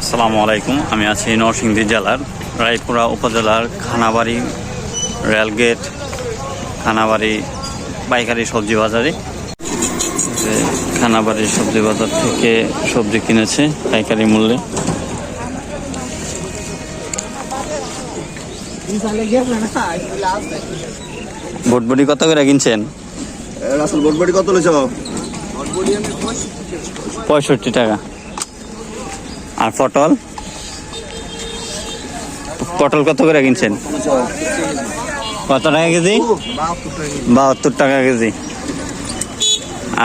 আসসালামু আলাইকুম। আমি আছি নরসিংদী জেলার রায়পুরা উপজেলার খানাবাড়ি রেলগেট খানাবাড়ি পাইকারি সবজি বাজারে। যে খানাবাড়ি সবজি বাজার থেকে সবজি কিনেছে পাইকারি মূল্যে। ভুটভুটি কত করে কিনছেন? রাসেল বটবটি কত লেছ পঁয়ষট্টি টাকা। আর পটল? পটল কত করে কিনছেন? কত টাকা কেজি? বাহাত্তর টাকা কেজি।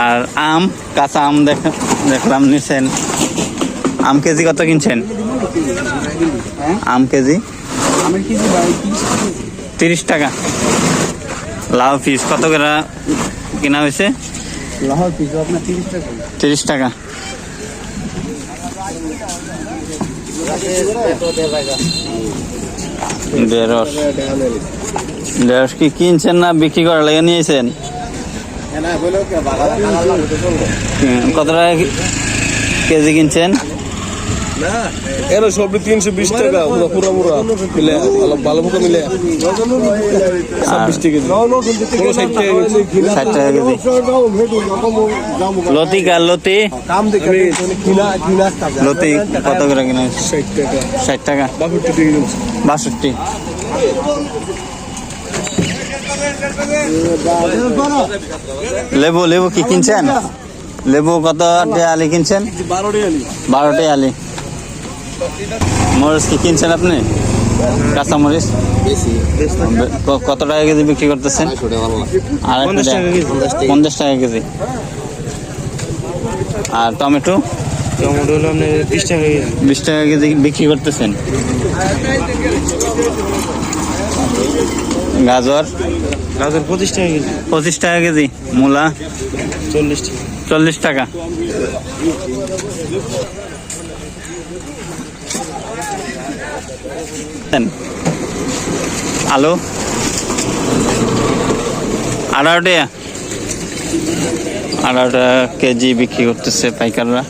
আর আম কাঁচা আম দেখ দেখলাম নিছেন। আম কেজি কত কিনছেন? আম কেজি? তিরিশ টাকা। লাউ পিস কত করে কেনা হয়েছে? তিরিশ টাকা। ঢেঁড়স ঢেঁড়স কি কিনছেন না বিক্রি করার লাগে নিয়েছেন? কত টাকা কেজি কিনছেন? এর সবটি তিনশো বিশ টাকা পুরো পুরো মুরা মিলে ভালো মিলে। ছাব্বিশ টাকা ষাট টাকা ষাট টাকা লতি কার কত করে কিনা ষাট টাকা। ষাট টাকা? বাষট্টি লেবু লেবু কি কিনছেন? লেবু কত আলি কিনছেন? বারো টাকা বারোটি আলি মরিচ কি কিনছেন আপনি? কাঁচা মরিচ? কত টাকা কেজি বিক্রি করতেছেন? আর পঞ্চাশ টাকা কেজি। পঞ্চাশ টাকা কেজি। আর টমেটো? টমেটো হলো আপনার বিশ টাকা কেজি। বিশ টাকা কেজি বিক্রি করতেছেন। গাজর? গাজর পঁচিশ টাকা কেজি। পঁচিশ টাকা কেজি। মূলা? চল্লিশ টাকা। চল্লিশ টাকা। আলু। আঠারো টাকা। টাকা কেজি বিক্রি করতেছে পাইকাররা।